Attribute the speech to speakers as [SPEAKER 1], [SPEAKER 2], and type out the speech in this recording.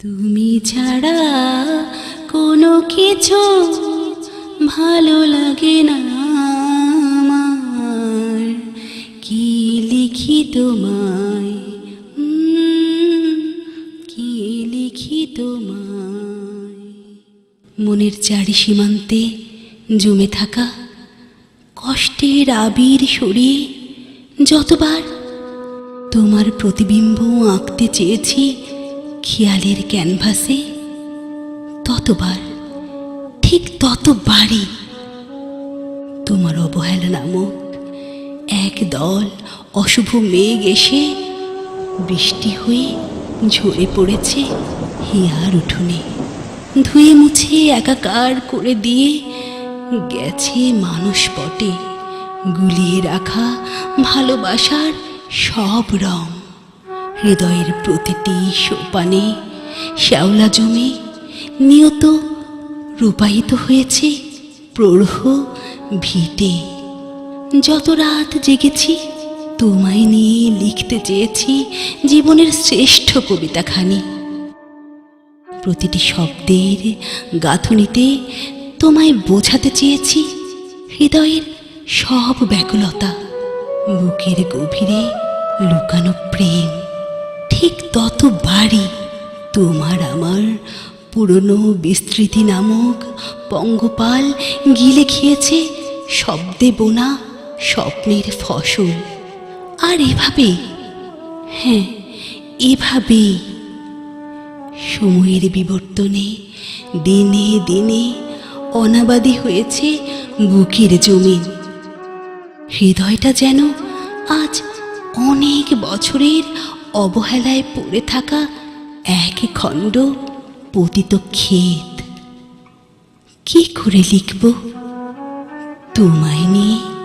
[SPEAKER 1] তুমি ছাড়া কোনো কিছু ভালো লাগে না আমার। কি লিখি তোমায়? কি লিখি তোমায়? মনের চারি সীমান্তে জমে থাকা কষ্টের আবির সরিয়ে যতবার তোমার প্রতিবিম্ব আঁকতে চেয়েছি খেয়ালের ক্যানভাসে ততবার, ঠিক ততবারই তোমার অবহেলা নামক এক দল অশুভ মেঘ এসে বৃষ্টি হয়ে ঝরে পড়েছে হিয়ার উঠোনে। ধুয়ে মুছে একাকার করে দিয়ে গেছে মানুষ পটে গুলিয়ে রাখা ভালোবাসার সব রং। হৃদয়ের প্রতিটি সোপানে শ্যাওলা জমে নিয়ত রূপায়িত হয়েছে প্রৌঢ় ভিটে। যত রাত জেগেছি, তোমায় নিয়ে লিখতে চেয়েছি জীবনের শ্রেষ্ঠ কবিতাখানি। প্রতিটি শব্দের গাঁথুনিতে তোমায় বোঝাতে চেয়েছি হৃদয়ের সব ব্যাকুলতা, বুকের গভীরে লুকানো প্রেম। ঠিক ততবারই তোমার আমার পুরনো বিস্তৃতি নামক পঙ্গপাল গিলে খেয়েছে শব্দে বোনা স্বপ্নের ফসল। আর এভাবেই হ্যাঁ এভাবেই সময়ের বিবর্তনে দিনে দিনে অনাবাদী হয়েছে বুকের জমিন হৃদয়টা যেন আজ অনেক বছরের অবহেলায় পড়ে থাকা এক খণ্ড পতিত ক্ষেত। কি করে লিখব? তোমায় নিয়ে